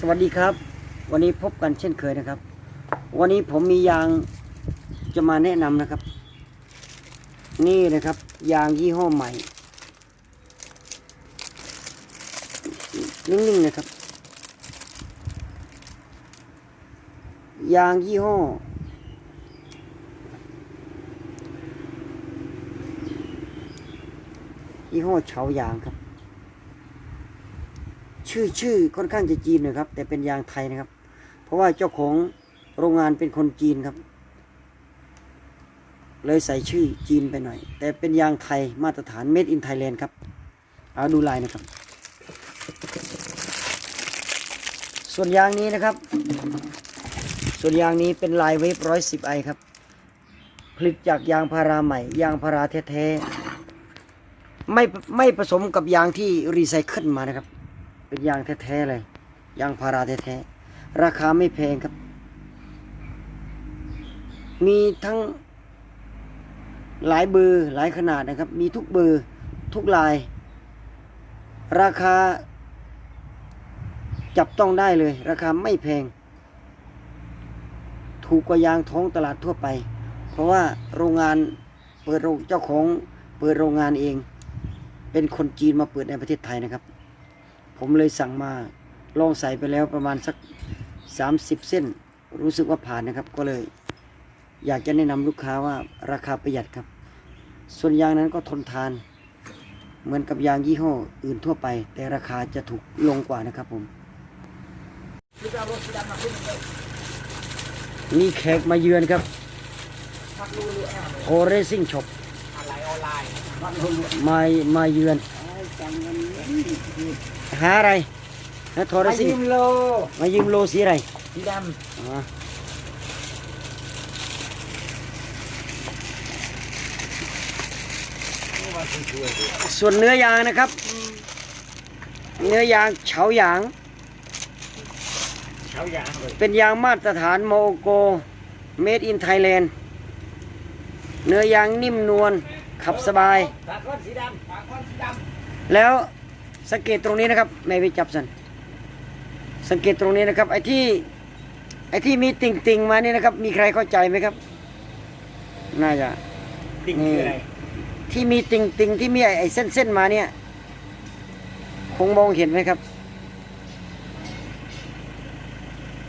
สวัสดีครับ วันนี้พบกันเช่นเคยนะครับ วันนี้ผมมียางจะมาแนะนำนะครับ นี่นะครับ ยางยี่ห้อใหม่นิ่งๆนะครับ ยางยี่ห้อ ยี่ห้อเฉายางครับ ชื่อชื่อค่อนข้างจะจีนหนะครับ แต่เป็นยางไทยนะครับ เพราะว่าเจ้าของโรงงานเป็นคนจีนครับ เลยใส่ชื่อจีนไปหน่อย แต่เป็นยางไทยมาตรฐาน made in Thailand ครับ เอาดูลายนะครับ ส่วนยางนี้นะครับ ส่วนยางนี้เป็นลายเวฟร้อยสิบไอครับ ผลิตจากยางพาราใหม่ ยางพาราแท้ๆไม่ไม่ผสมกับยางที่รีไซเคิลมานะครับ เป็นยางแท้ๆเลยยางพาราแท้ๆราคาไม่แพงครับ มีทั้งหลายเบอร์หลายขนาดนะครับ มีทุกเบอร์ทุกลาย ราคา จับต้องได้เลย ราคาไม่แพง ถูกกว่ายางท้องตลาดทั่วไป เพราะว่าโรงงานเปิดโรงเจ้าของเปิดโรงงานเอง เป็นคนจีนมาเปิดในประเทศไทยนะครับ ผมเลยสั่งมาลองใส่ไปแล้วประมาณสัก 30 เส้น รู้สึกว่าผ่านนะครับ ก็เลย อยากจะแนะนำลูกค้าว่าราคาประหยัดครับ ส่วนยางนั้นก็ทนทาน เหมือนกับยางยี่ห้ออื่นทั่วไป แต่ราคาจะถูกลงกว่านะครับผมนี่แขกมาเยือนครับโอเรซิ่งช็อปมามาเยือน หาอะไรนะโทรมาซิ่งยืมโลมายืมโลสีอะไรสีดอ๋อส่วนเนื้อยางนะครับ เนื้อยางเฉายางำเช้ายางเลยเป็นยางมาตรฐานโมโก made in Thailand เนื้อยางนิ่มนวลขับสบาย ปากก้อนสีดำปากก้อนสีด แล้วสังเกตตรงนี้นะครับแม่วิจับสันสังเกตตรงนี้นะครับไอ้ที่ไอ้ที่มีติ่งติ่งๆมานี่นะครับ มีใครเข้าใจไหมครับ น่าจะำดิ่งคืออะไรที่มีติ่งติ่งๆที่มีไอ้ไอ้เส้นเส้นๆมาเนี่ย คงมองเห็นไหมครับ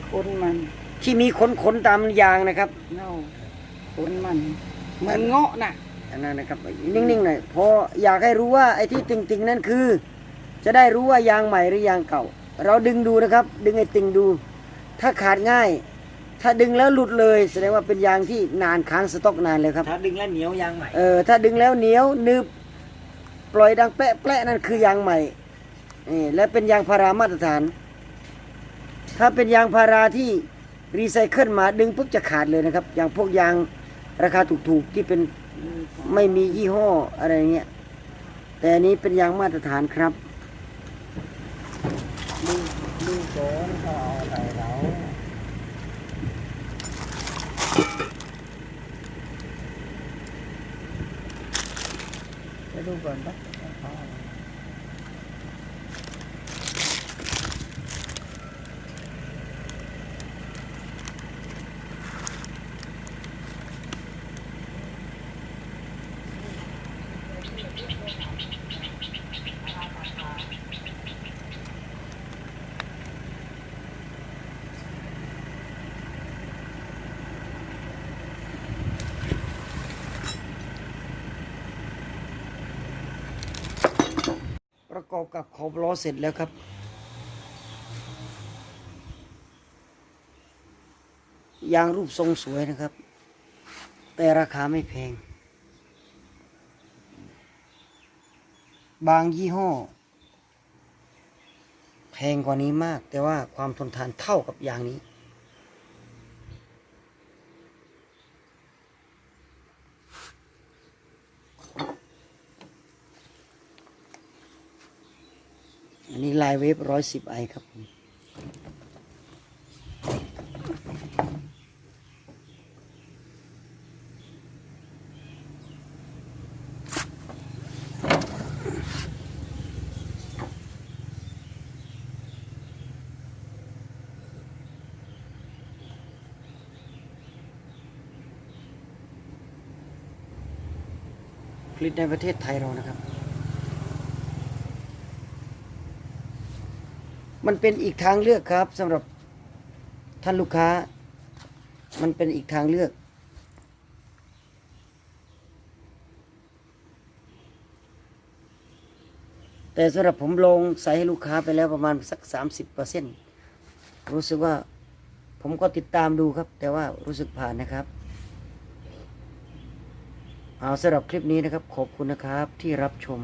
คนมัน ที่มีขนขนๆตามยางนะครับเน่าคนมัน เหมือนเงาะน่ะ อันนั้นนะครับนิ่งๆหน่อยพออยากให้รู้ว่าไอ้ที่ติ่งติ่งๆนั่นคือ จะได้รู้ว่ายางใหม่หรือยางเก่า เราดึงดูนะครับ ดึงไอ้ติ่งดู ถ้าขาดง่าย ถ้าดึงแล้วหลุดเลยแสดงว่าเป็นยางที่นานค้างสต็อกนานเลยครับถ้าดึงแล้วเหนียวยางใหม่เออถ้าดึงแล้วเหนียวหนึบปล่อยดังแปะแปะนั่นคือยางใหม่นี่และเป็นยางพารามาตรฐาน ถ้าเป็นยางพาราที่รีไซเคิลมาดึงปุ๊บจะขาดเลยนะครับ อย่างพวกยางราคาถูกๆที่เป็น ไม่มียี่ห้ออะไรเงี้ย แต่อันนี้เป็นยางมาตรฐานครับดูดูกอนเขาเอาอะไรเราจะดูก่อนปะเขาเอาอะไร ประกอบกับขอบล้อเสร็จแล้วครับ ยางรูปทรงสวยนะครับ แต่ราคาไม่แพง บางยี่ห้อ แพงกว่านี้มาก แต่ว่าความทนทานเท่ากับยางนี้ันนี้ลายเวฟร้อยสิบไอครับผมผลิตในประเทศไทยเรานะครับ มันเป็นอีกทางเลือกครับสำหรับท่านลูกค้า มันเป็นอีกทางเลือก แต่สำหรับผมลงใส่ให้ลูกค้าไปแล้วประมาณสักสามสิบเปอร์เซ็นรู้สึกว่าผมก็ติดตามดูครับ แต่ว่ารู้สึกผ่านนะครับเอาสำหรับคลิปนี้นะครับ ขอบคุณนะครับที่รับชม